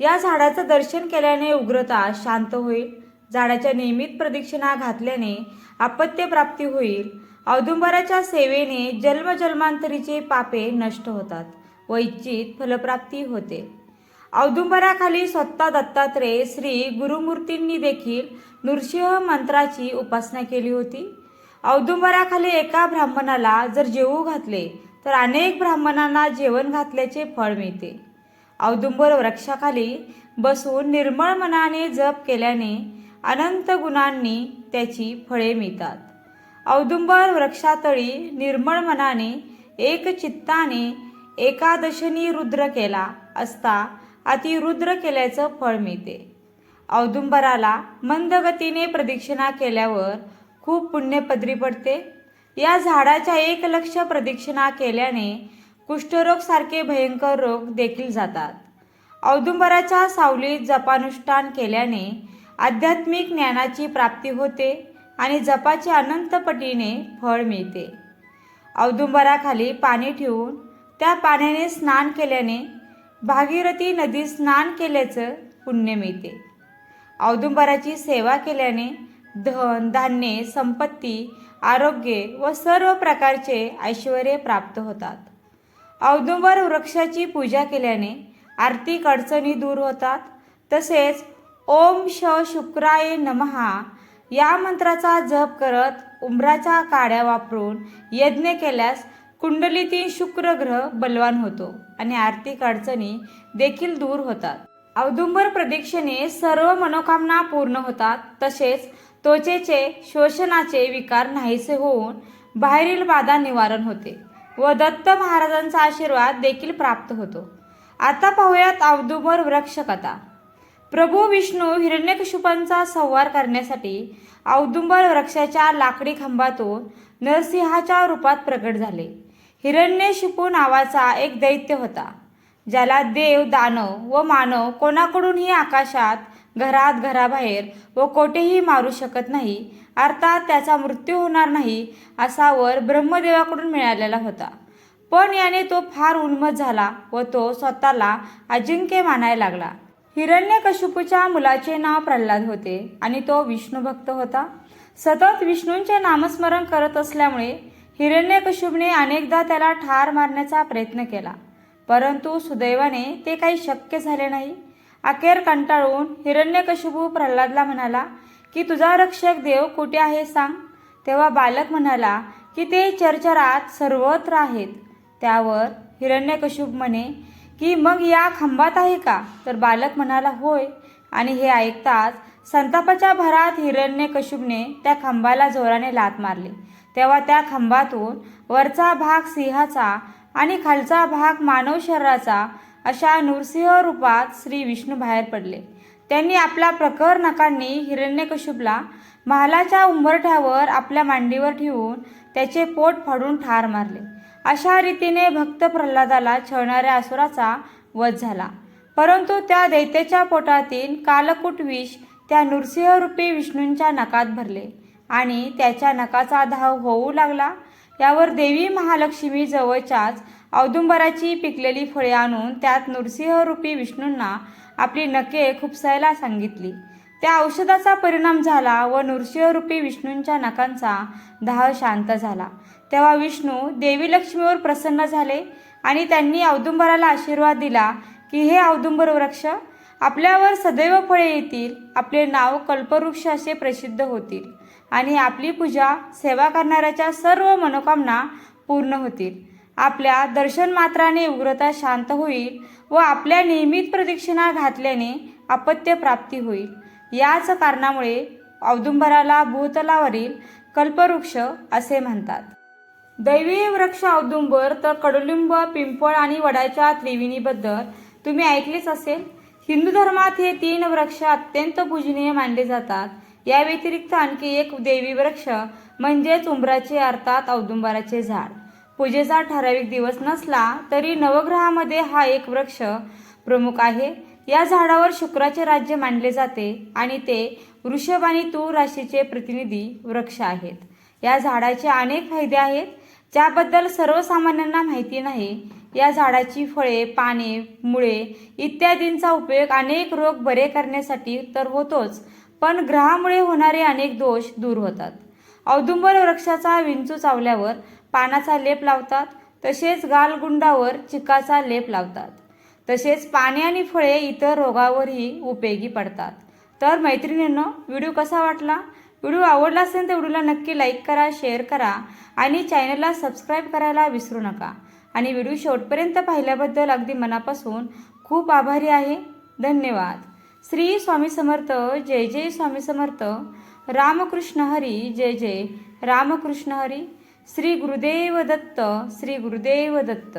या झाडाचं दर्शन केल्याने उग्रता शांत होईल. झाडाच्या नियमित प्रदक्षिणा घातल्याने अपत्य प्राप्ती होईल. औदुंबराच्या सेवेने जन्मजन्मांतरीचे पापे नष्ट होतात व इच्छित फलप्राप्ती होते. औदुंबराखाली स्वतः दत्तात्रेय श्री गुरुमूर्तींनी देखील नृसिंह मंत्राची उपासना केली होती. औदुंबराखाली एका ब्राह्मणाला जर जेवू घातले तर अनेक ब्राह्मणांना जेवण घातल्याचे फळ मिळते. औदुंबर वृक्षाखाली बसून निर्मळ मनाने जप केल्याने अनंत गुणांनी त्याची फळे मिळतात. औदुंबर वृक्षातळी निर्मळ मनाने एक चित्ताने एकादशनी रुद्र केला असता अतिरुद्र केल्याचं फळ मिळते. औदुंबराला मंदगतीने प्रदक्षिणा केल्यावर खूप पुण्यपदरी पडते. या झाडाच्या एक लक्ष प्रदक्षिणा केल्याने कुष्ठरोग सारखे भयंकर रोग देखील जातात. औदुंबराच्या सावलीत जपानुष्ठान केल्याने आध्यात्मिक ज्ञानाची प्राप्ती होते आणि जपाचे अनंतपटीने फळ मिळते. औदुंबराखाली पाणी ठेवून त्या पाण्याने स्नान केल्याने भागीरथी नदीत स्नान केल्याचं पुण्य मिळते. औदुंबराची सेवा केल्याने धन धान्ये संपत्ती आरोग्य व सर्व प्रकारचे ऐश्वर प्राप्त होतात. औदुंबर वृक्षाची पूजा केल्याने आर्थिक अडचणी दूर होतात. तसेच ओम श शुक्राय नमहा या मंत्राचा जप करत उंबराच्या काड्या वापरून यज्ञ केल्यास कुंडलीतील शुक्र ग्रह बलवान होतो आणि आर्थिक अडचणी देखील दूर होतात. औदुंबर प्रदक्षिणे सर्व मनोकामना पूर्ण होतात. तसेच त्वचेचे शोषणाचे विकार नाहीसे होऊन बाहेरील बाधा निवारण होते. व दत्त महाराजांचा आशीर्वाद देखील प्राप्त होतो. आता पाहूयात औदुंबर वृक्षकथा. प्रभू विष्णू हिरण्यकशुपांचा संवार करण्यासाठी औदुंबर वृक्षाच्या लाकडी खांबातून नरसिंहाच्या रूपात प्रकट झाले. हिरण्यशिपू नावाचा एक दैत्य होता ज्याला देव दानव व मानव कोणाकडूनही आकाशात घरात घराबाहेर व कोठेही मारू शकत नाही अर्थात त्याचा मृत्यू होणार नाही असा वर ब्रह्मदेवाकडून मिळालेला होता. पण याने तो फार उन्मत झाला व तो स्वतःला अजिंक्य मानायला लागला. हिरण्यकशिपूच्या मुलाचे नाव प्रल्हाद होते आणि तो विष्णू भक्त होता. सतत विष्णूंचे नामस्मरण करत असल्यामुळे हिरण्यकशिपूने अनेकदा त्याला ठार मारण्याचा प्रयत्न केला. परंतु सुदैवाने ते काही शक्य झाले नाही. अखेर कंटाळून हिरण्यकशिपू प्रल्हादला म्हणाला की तुझा रक्षक देव कुठे आहे सांग? तेव्हा बालक म्हणाला की ते चरचरात सर्वत्र आहेत. त्यावर हिरण्यकशुभ म्हणे की मग या खांबात आहे का? तर बालक म्हणाला होय. आणि हे ऐकताच संतापाच्या भरात हिरण्यकशुभने त्या खांबाला जोराने लात मारली. तेव्हा त्या खांबातून वरचा भाग सिंहाचा आणि खालचा भाग मानव शरीराचा अशा नृसिंह रूपात श्री विष्णू बाहेर पडले. त्यांनी आपला प्रखर नकांनी हिरण्यकशिपला महालाच्या उंबरठ्यावर आपल्या मांडीवर ठेवून त्याचे पोट फाडून ठार मारले. अशा रीतीने भक्त प्रल्हादाला छळणाऱ्या असुराचा वध झाला. परंतु त्या दैत्याच्या पोटातील कालकूट विष त्या नृसिंहरूपी विष्णूंच्या नकात भरले आणि त्याच्या नकाचा धाव होऊ लागला. यावर देवी महालक्ष्मी जवळच्याच औदुंबराची पिकलेली फळे आणून त्यात नृसिंहरूपी विष्णूंना आपली नखे खुपसायला सांगितली. त्या औषधाचा परिणाम झाला व नृसिंहरूपी विष्णूंच्या नखांचा दाह शांत झाला. तेव्हा विष्णू देवी लक्ष्मीवर प्रसन्न झाले आणि त्यांनी औदुंबराला आशीर्वाद दिला की हे औदुंबर वृक्ष आपल्यावर सदैव फळे येतील आपले नाव कल्पवृक्ष असे प्रसिद्ध होतील आणि आपली पूजा सेवा करणाऱ्याच्या सर्व मनोकामना पूर्ण होतील. आपल्या दर्शन मात्राने उग्रता शांत होईल व आपल्या नियमित प्रदक्षिणा घातल्याने अपत्य प्राप्ती होईल. याच कारणामुळे औदुंबराला भूतलावरील कल्पवृक्ष असे म्हणतात. दैवी वृक्ष औदुंबर तर कडुलिंब पिंपळ आणि वडाच्या त्रिविणीबद्दल तुम्ही ऐकलेच असेल. हिंदू धर्मात हे तीन वृक्ष अत्यंत पूजनीय मानले जातात. या व्यतिरिक्त आणखी एक देवी वृक्ष म्हणजेच उंबराचे अर्थात औदुंबराचे झाड. पूजेचा ठराविक दिवस नसला तरी नवग्रहामध्ये हा एक वृक्ष प्रमुख आहे. या झाडावर शुक्राचे राज्य मानले जाते आणि ते वृषभ आणि तूळ राशीचे प्रतिनिधी वृक्ष आहेत. या झाडाचे अनेक फायदे आहेत. ज्याबद्दल सर्वसामान्यांना माहिती नाही या झाडाची फळे पाने मुळे इत्यादींचा उपयोग अनेक रोग बरे करण्यासाठी तर होतोच पण ग्रहामुळे होणारे अनेक दोष दूर होतात. औदुंबर वृक्षाचा विंचू चावल्यावर पानाचा लेप लावतात तसेच गालगुंडावर चिकाचा लेप लावतात. तसेच पाने आणि फळे इतर रोगावरही उपयोगी पडतात. तर मैत्रिणींनो व्हिडिओ कसा वाटला? व्हिडिओ आवडला असेल तर व्हिडिओला नक्की लाईक करा शेअर करा आणि चॅनलला सबस्क्राईब करायला विसरू नका. आणि व्हिडिओ शेवटपर्यंत पाहिल्याबद्दल अगदी मनापासून खूप आभारी आहे. धन्यवाद. श्री स्वामी समर्थ जय जय स्वामी समर्थ. रामकृष्ण हरी जय जय रामकृष्ण हरी. श्री गुरुदेव दत्त श्री गुरुदेव दत्त